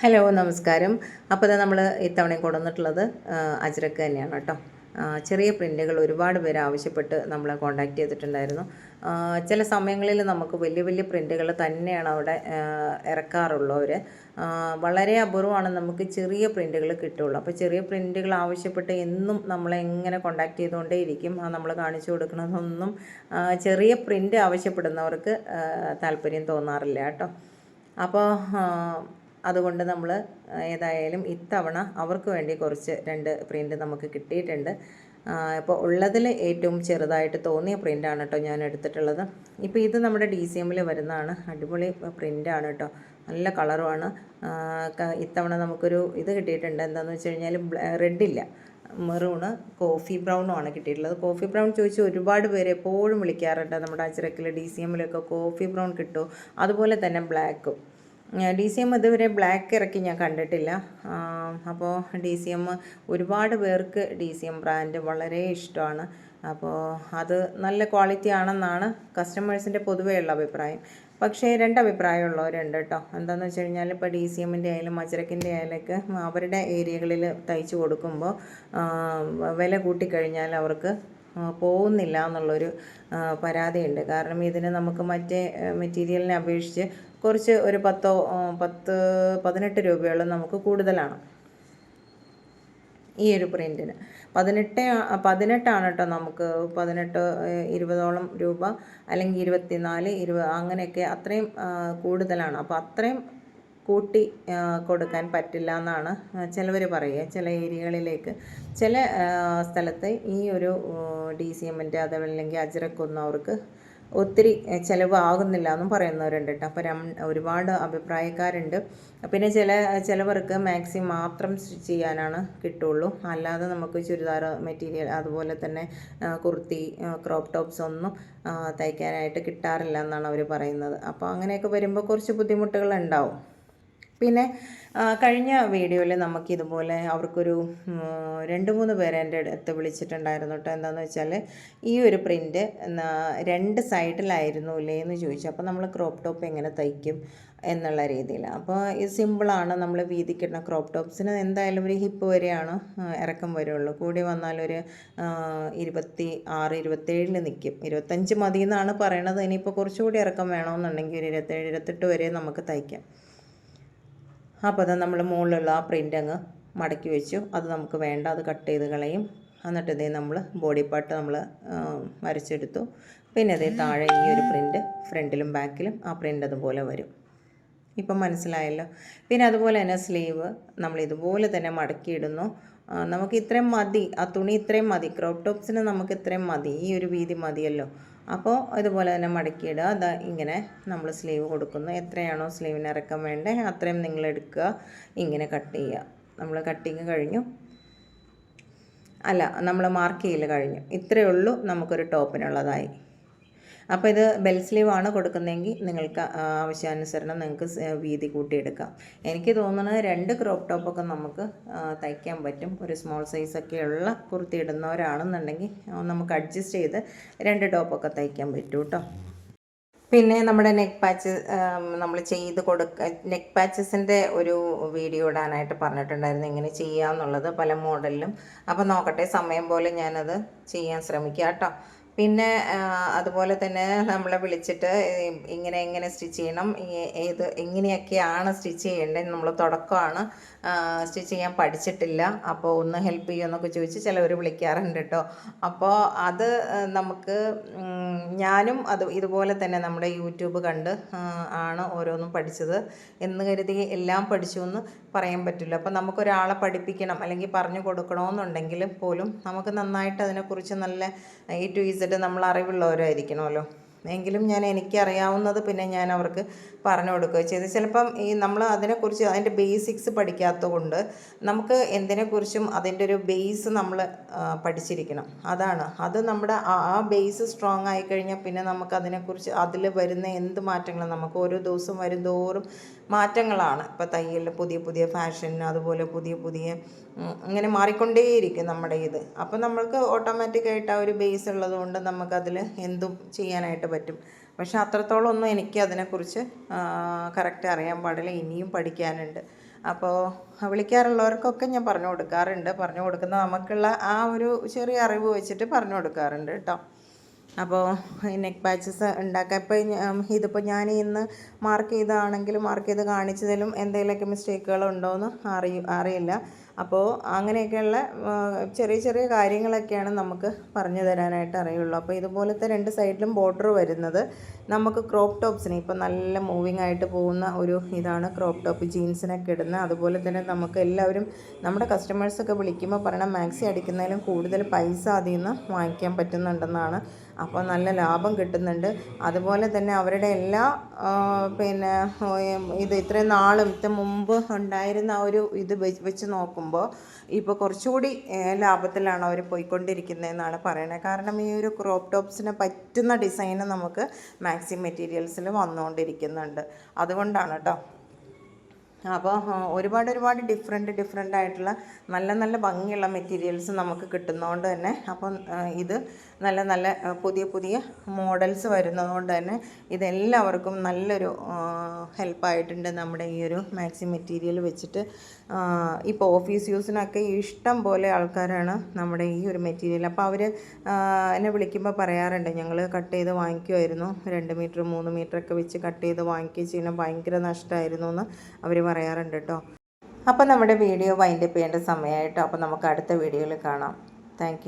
Hello നമസ്കാരം. അപ്പോൾ നമ്മൾ ഇത്തവണ കൊണ്ടുവന്നിട്ടുള്ളത് അജ്രക്ക് തന്നെയാണ് കേട്ടോ. ചെറിയ പ്രിന്റുകൾ ഒരുപാട് പേര് ആവശ്യപ്പെട്ട് നമ്മളെ കോൺടാക്റ്റ് ചെയ്തിട്ടുണ്ടായിരുന്നു. ചില സമയങ്ങളിൽ നമുക്ക് വലിയ വലിയ പ്രിന്റുകൾ തന്നെയാണ് അവിടെ ഇറക്കാറുള്ളവർ വളരെ അപൂർവമാണ് നമുക്ക് ചെറിയ പ്രിന്റുകൾ കിട്ടുള്ളൂ അപ്പോൾ ചെറിയ പ്രിന്റുകൾ ആവശ്യപ്പെട്ട് എന്നും നമ്മളെ എങ്ങനെ ചെയ്തുകൊണ്ടേ ഇരിക്കും ആ നമ്മൾ കാണിച്ചു കൊടുക്കണമെന്നൊന്നും ചെറിയ പ്രിന്റ് ആവശ്യപ്പെടുന്നവർക്ക് താല്പര്യം തോന്നാറില്ല കേട്ടോ. അപ്പോൾ അതുകൊണ്ട് നമ്മൾ ഏതായാലും ഇത്തവണ അവർക്ക് വേണ്ടി കുറച്ച് രണ്ട് പ്രിന്റ് നമുക്ക് കിട്ടിയിട്ടുണ്ട്. ഇപ്പോൾ ഉള്ളതിൽ ഏറ്റവും ചെറുതായിട്ട് തോന്നിയ പ്രിന്റാണ് കേട്ടോ ഞാൻ എടുത്തിട്ടുള്ളത്. ഇപ്പോൾ ഇത് നമ്മുടെ ഡി സി എമ്മിൽ വരുന്നതാണ്. അടിപൊളി പ്രിന്റാണ് കേട്ടോ. നല്ല കളറുമാണ്. ഇത്തവണ നമുക്കൊരു ഇത് കിട്ടിയിട്ടുണ്ട്. എന്താണെന്ന് വെച്ച് കഴിഞ്ഞാൽ റെഡില്ല മെറൂണ് കോഫി ബ്രൗണും ആണ് കിട്ടിയിട്ടുള്ളത്. കോഫി ബ്രൗൺ ചോദിച്ച് ഒരുപാട് പേര് എപ്പോഴും വിളിക്കാറുണ്ട്. നമ്മുടെ അച്ചിറക്കിൽ ഡി സി എമ്മിലൊക്കെ കോഫി ബ്രൗൺ കിട്ടും അതുപോലെ തന്നെ ബ്ലാക്കും. ഡി സി എം ഇതുവരെ ബ്ലാക്ക് ഇറക്കി ഞാൻ കണ്ടിട്ടില്ല. അപ്പോൾ ഡി സി എം ഒരുപാട് പേർക്ക് ഡി സി എം ബ്രാൻഡ് വളരെ ഇഷ്ടമാണ്. അപ്പോൾ അത് നല്ല ക്വാളിറ്റി ആണെന്നാണ് കസ്റ്റമേഴ്സിന്റെ പൊതുവെയുള്ള അഭിപ്രായം. പക്ഷേ രണ്ട് അഭിപ്രായമുള്ളവരുണ്ട് കേട്ടോ എന്താണെന്ന് വെച്ച് കഴിഞ്ഞാൽ ഇപ്പോൾ ഡി സി എമ്മിന്റെ ആയാലും മച്ചരക്കിന്റെ ആയാലൊക്കെ അവരുടെ ഏരിയകളിൽ തയ്ച്ചു കൊടുക്കുമ്പോൾ വില കൂട്ടിക്കഴിഞ്ഞാൽ അവർക്ക് പോകുന്നില്ല എന്നുള്ളൊരു പരാതിയുണ്ട്. കാരണം ഇതിന് നമുക്ക് മറ്റേ മെറ്റീരിയലിനെ അപേക്ഷിച്ച് കുറച്ച് ഒരു പത്തോ പത്ത് പതിനെട്ട് രൂപയോളം നമുക്ക് കൂടുതലാണ് ഈ ഒരു പ്രിന്റിന് പതിനെട്ട് പതിനെട്ടാണ് കേട്ടോ നമുക്ക് പതിനെട്ട് ഇരുപതോളം രൂപ അല്ലെങ്കിൽ ഇരുപത്തിനാല് ഇരുപത് അങ്ങനെയൊക്കെ അത്രയും കൂടുതലാണ്. അപ്പോൾ അത്രയും കൂട്ടി കൊടുക്കാൻ പറ്റില്ല എന്നാണ് ചിലവർ പറയുക. ചില ഏരിയകളിലേക്ക് ചില സ്ഥലത്ത് ഈ ഒരു ഡി സി എമ്മിന്റെ അതല്ലെങ്കിൽ അജ്രക്കൊന്നും അവർക്ക് ഒത്തിരി ചിലവാകുന്നില്ല എന്നും പറയുന്നവരുണ്ട് കേട്ടോ. അപ്പോൾ ഒരുപാട് അഭിപ്രായക്കാരുണ്ട്. പിന്നെ ചില ചിലവർക്ക് മാക്സി മാത്രം സ്റ്റിച്ച് ചെയ്യാനാണ് കിട്ടുള്ളൂ. അല്ലാതെ നമുക്ക് ചുരിദാർ മെറ്റീരിയൽ അതുപോലെ തന്നെ കുർത്തി ക്രോപ്പ് ടോപ്സ് ഒന്നും തയ്ക്കാനായിട്ട് കിട്ടാറില്ല എന്നാണ് അവർ പറയുന്നത്. അപ്പോൾ അങ്ങനെയൊക്കെ വരുമ്പോൾ കുറച്ച് ബുദ്ധിമുട്ടുകൾ ഉണ്ടാവും. പിന്നെ കഴിഞ്ഞ വീഡിയോയിൽ നമുക്കിതുപോലെ അവർക്കൊരു രണ്ട് മൂന്ന് പേരെ എന്റെ അടുത്ത് വിളിച്ചിട്ടുണ്ടായിരുന്നു കേട്ടോ. എന്താണെന്ന് വെച്ചാൽ ഈ ഒരു പ്രിന്റ് രണ്ട് സൈഡിലായിരുന്നു ഇല്ലേ എന്ന് ചോദിച്ചു. അപ്പോൾ നമ്മൾ ക്രോപ്പ് ടോപ്പ് എങ്ങനെ തയ്ക്കും എന്നുള്ള രീതിയിൽ. അപ്പോൾ ഇത് സിമ്പിളാണ് നമ്മൾ വീതിക്കിടുന്ന ക്രോപ്പ് ടോപ്സിന്. എന്തായാലും ഒരു ഹിപ്പ് വരെയാണ് ഇറക്കം വരുള്ളൂ. കൂടി വന്നാലൊരു ഇരുപത്തി ആറ് ഇരുപത്തേഴിൽ നിൽക്കും. ഇരുപത്തഞ്ച് മതി എന്നാണ് പറയണത്. ഇനിയിപ്പോൾ കുറച്ചുകൂടി ഇറക്കം വേണമെന്നുണ്ടെങ്കിൽ ഒരു ഇരുപത്തേഴ് ഇരുപത്തെട്ട് വരെ നമുക്ക് തയ്ക്കാം. അപ്പോൾ അത് നമ്മൾ മുകളിലുള്ള ആ പ്രിന്റ് അങ്ങ് മടക്കി വെച്ചു. അത് നമുക്ക് വേണ്ട അത് കട്ട് ചെയ്ത് കളയും. എന്നിട്ട് ഇതേ നമ്മൾ ബോഡി പാർട്ട് നമ്മൾ വരച്ചെടുത്തു. പിന്നെ അതേ താഴെ ഈ ഒരു പ്രിന്റ് ഫ്രണ്ടിലും ബാക്കിലും ആ പ്രിന്റ് അതുപോലെ വരും. ഇപ്പം മനസ്സിലായല്ലോ? പിന്നെ അതുപോലെ തന്നെ സ്ലീവ് നമ്മൾ ഇതുപോലെ തന്നെ മടക്കിയിടുന്നു. നമുക്ക് ഇത്രയും മതി. ആ തുണി ഇത്രയും മതി. ക്രോപ്പ് ടോപ്സിന് നമുക്ക് ഇത്രയും മതി. ഈ ഒരു വീതി മതിയല്ലോ. അപ്പോൾ ഇതുപോലെ തന്നെ മടക്കിയിടുക. അതാ ഇങ്ങനെ നമ്മൾ സ്ലീവ് കൊടുക്കുന്നു. എത്രയാണോ സ്ലീവിന് ഇറക്കം വേണ്ടേ അത്രയും നിങ്ങൾ എടുക്കുക. ഇങ്ങനെ കട്ട് ചെയ്യുക. നമ്മൾ കട്ടിങ് കഴിഞ്ഞു. അല്ല നമ്മൾ മാർക്ക് ചെയ്യൽ കഴിഞ്ഞു. ഇത്രയേ ഉള്ളൂ. നമുക്കൊരു ടോപ്പിനുള്ളതായി അപ്പോൾ ഇത് ബെൽ സ്ലീവ് ആണ് കൊടുക്കുന്നതെങ്കിൽ നിങ്ങൾക്ക് ആവശ്യാനുസരണം നിങ്ങൾക്ക് വീതി കൂട്ടിയെടുക്കാം. എനിക്ക് തോന്നുന്നത് രണ്ട് ക്രോപ്പ് ടോപ്പൊക്കെ നമുക്ക് തയ്ക്കാൻ പറ്റും. ഒരു സ്മോൾ സൈസൊക്കെയുള്ള കുർത്തി ഇടുന്നവരാണെന്നുണ്ടെങ്കിൽ നമുക്ക് അഡ്ജസ്റ്റ് ചെയ്ത് രണ്ട് ടോപ്പൊക്കെ തയ്ക്കാൻ പറ്റും കേട്ടോ പിന്നെ നമ്മുടെ നെക്ക് പാച്ച് നമ്മൾ ചെയ്ത് കൊടുക്ക നെക്ക് പാച്ചസിന്റെ ഒരു വീഡിയോ ഇടാനായിട്ട് പറഞ്ഞിട്ടുണ്ടായിരുന്നു. എങ്ങനെ ചെയ്യാമെന്നുള്ളത് പല മോഡലിലും അപ്പോൾ നോക്കട്ടെ സമയം പോലെ ഞാനത് ചെയ്യാൻ ശ്രമിക്കാം കേട്ടോ പിന്നെ അതുപോലെ തന്നെ നമ്മളെ വിളിച്ചിട്ട് ഇങ്ങനെ എങ്ങനെ സ്റ്റിച്ച് ചെയ്യണം. ഏത് എങ്ങനെയൊക്കെയാണ് സ്റ്റിച്ച് ചെയ്യേണ്ടത് നമ്മൾ തുടക്കമാണ്. സ്റ്റിച്ച് ചെയ്യാൻ പഠിച്ചിട്ടില്ല. അപ്പോൾ ഒന്ന് ഹെൽപ്പ് ചെയ്യുമെന്നൊക്കെ ചോദിച്ച് ചിലവർ വിളിക്കാറുണ്ട് കേട്ടോ. അപ്പോൾ അത് നമുക്ക് ഞാനും അത് ഇതുപോലെ തന്നെ നമ്മുടെ യൂട്യൂബ് കണ്ട് ആണ് ഓരോന്നും പഠിച്ചത്. എന്ന് കരുതി എല്ലാം പഠിച്ചു എന്ന് പറയാൻ പറ്റില്ല. അപ്പോൾ നമുക്കൊരാളെ പഠിപ്പിക്കണം അല്ലെങ്കിൽ പറഞ്ഞു കൊടുക്കണമെന്നുണ്ടെങ്കിൽ പോലും നമുക്ക് നന്നായിട്ട് അതിനെക്കുറിച്ച് നല്ല എ ടു ഇസഡ് നമ്മൾ അറിവുള്ളവരായിരിക്കണമല്ലോ. എങ്കിലും ഞാൻ എനിക്കറിയാവുന്നത് പിന്നെ ഞാൻ അവർക്ക് പറഞ്ഞു കൊടുക്കുക ചെയ്ത്. ചിലപ്പം ഈ നമ്മൾ അതിനെക്കുറിച്ച് അതിന്റെ ബേസിക്സ് പഠിക്കാത്തതുകൊണ്ട് നമുക്ക് എന്തിനെക്കുറിച്ചും അതിന്റെ ഒരു ബേസ് നമ്മൾ പഠിച്ചിരിക്കണം. അതാണ്. അത് നമ്മുടെ ആ ബേസ് സ്ട്രോങ് ആയി കഴിഞ്ഞാൽ പിന്നെ നമുക്ക് അതിനെക്കുറിച്ച് അതിൽ വരുന്ന എന്ത് മാറ്റങ്ങളും നമുക്ക് ഓരോ ദിവസം വരുന്തോറും മാറ്റങ്ങളാണ്. ഇപ്പോൾ തയ്യലിൽ പുതിയ പുതിയ ഫാഷൻ അതുപോലെ പുതിയ പുതിയ ഇങ്ങനെ മാറിക്കൊണ്ടേയിരിക്കും നമ്മുടെ ഇത്. അപ്പോൾ നമ്മൾക്ക് ഓട്ടോമാറ്റിക്കായിട്ട് ആ ഒരു ബേസ് ഉള്ളതുകൊണ്ട് നമുക്കതിൽ എന്തും ചെയ്യാനായിട്ട് പറ്റും. പക്ഷെ അത്രത്തോളം ഒന്നും എനിക്ക് അതിനെക്കുറിച്ച് കറക്റ്റ് അറിയാൻ പാടില്ല. ഇനിയും പഠിക്കാനുണ്ട്. അപ്പോൾ വിളിക്കാറുള്ളവർക്കൊക്കെ ഞാൻ പറഞ്ഞു കൊടുക്കാറുണ്ട്. പറഞ്ഞു കൊടുക്കുന്ന നമുക്കുള്ള ആ ഒരു ചെറിയ അറിവ് വെച്ചിട്ട് പറഞ്ഞു കൊടുക്കാറുണ്ട് കേട്ടോ. അപ്പോൾ നെക്ക് പാച്ചസ് ഉണ്ടാക്കാം ഇപ്പോൾ ഇതിപ്പോൾ ഞാൻ ഇന്ന് മാർക്ക് ചെയ്താണെങ്കിൽ മാർക്ക് ചെയ്ത് കാണിച്ചതിലും എന്തെങ്കിലുമൊക്കെ മിസ്റ്റേക്കുകൾ ഉണ്ടോയെന്ന് അറിയ അറിയില്ല. അപ്പോൾ അങ്ങനെയൊക്കെയുള്ള ചെറിയ ചെറിയ കാര്യങ്ങളൊക്കെയാണ് നമുക്ക് പറഞ്ഞു തരാനായിട്ട് അറിയുള്ളൂ. അപ്പോൾ ഇതുപോലത്തെ രണ്ട് സൈഡിലും ബോർഡർ വരുന്നത് നമുക്ക് ക്രോപ്പ് ടോപ്സിന് ഇപ്പോൾ നല്ല മൂവിങ് ആയിട്ട് പോകുന്ന ഒരു ഇതാണ് ക്രോപ്പ് ടോപ്പ് ജീൻസിനൊക്കെ ഇടുന്ന അതുപോലെ തന്നെ നമുക്ക് എല്ലാവരും നമ്മുടെ കസ്റ്റമേഴ്സൊക്കെ വിളിക്കുമ്പോൾ പറയണം മാക്സി അടിക്കുന്നതിലും കൂടുതൽ പൈസ അതിൽ നിന്ന് വാങ്ങിക്കാൻ പറ്റുന്നുണ്ടെന്നാണ് അപ്പോൾ നല്ല ലാഭം കിട്ടുന്നുണ്ട്. അതുപോലെ തന്നെ അവരുടെ എല്ലാ പിന്നെ ഇത് ഇത്രയും നാളും ഇത്ര മുമ്പ് ഉണ്ടായിരുന്ന ആ ഒരു ഇത് വെച്ച് നോക്കുമ്പോൾ ഇപ്പോൾ കുറച്ചുകൂടി ലാഭത്തിലാണ് അവർ പോയിക്കൊണ്ടിരിക്കുന്നതെന്നാണ് പറയുന്നത് കാരണം ഈ ഒരു ക്രോപ്പ് ടോപ്സിന് പറ്റുന്ന ഡിസൈന് നമുക്ക് മാക്സി മെറ്റീരിയൽസിൽ വന്നുകൊണ്ടിരിക്കുന്നുണ്ട് അതുകൊണ്ടാണ് കേട്ടോ അപ്പോൾ ഒരുപാട് ഒരുപാട് ഡിഫറെന്റ് ഡിഫറെന്റ് ആയിട്ടുള്ള നല്ല നല്ല ഭംഗിയുള്ള മെറ്റീരിയൽസ് നമുക്ക് കിട്ടുന്നതുകൊണ്ട് തന്നെ അപ്പം ഇത് നല്ല നല്ല പുതിയ പുതിയ മോഡൽസ് വരുന്നതുകൊണ്ട് തന്നെ ഇതെല്ലാവർക്കും നല്ലൊരു ഹെൽപ്പായിട്ടുണ്ട് നമ്മുടെ ഈ ഒരു മാക്സി മെറ്റീരിയൽ വെച്ചിട്ട്. ഇപ്പോൾ ഓഫീസ് യൂസിനൊക്കെ ഇഷ്ടം പോലെ ആൾക്കാരാണ് നമ്മുടെ ഈ ഒരു മെറ്റീരിയൽ അപ്പോൾ അവർ എന്നെ വിളിക്കുമ്പോൾ പറയാറുണ്ട് ഞങ്ങൾ കട്ട് ചെയ്ത് വാങ്ങിക്കുമായിരുന്നു രണ്ട് മീറ്റർ മൂന്ന് മീറ്റർ ഒക്കെ വെച്ച് കട്ട് ചെയ്ത് വാങ്ങിക്കുകയും ചെയ്യുന്ന ഭയങ്കര നഷ്ടമായിരുന്നു എന്ന് അവർ പറയാറുണ്ട് കേട്ടോ അപ്പോൾ നമ്മുടെ വീഡിയോ വൈൻഡപ്പ് ചെയ്യേണ്ട സമയമായിട്ടോ. അപ്പോൾ നമുക്ക് അടുത്ത വീഡിയോയിൽ കാണാം. താങ്ക്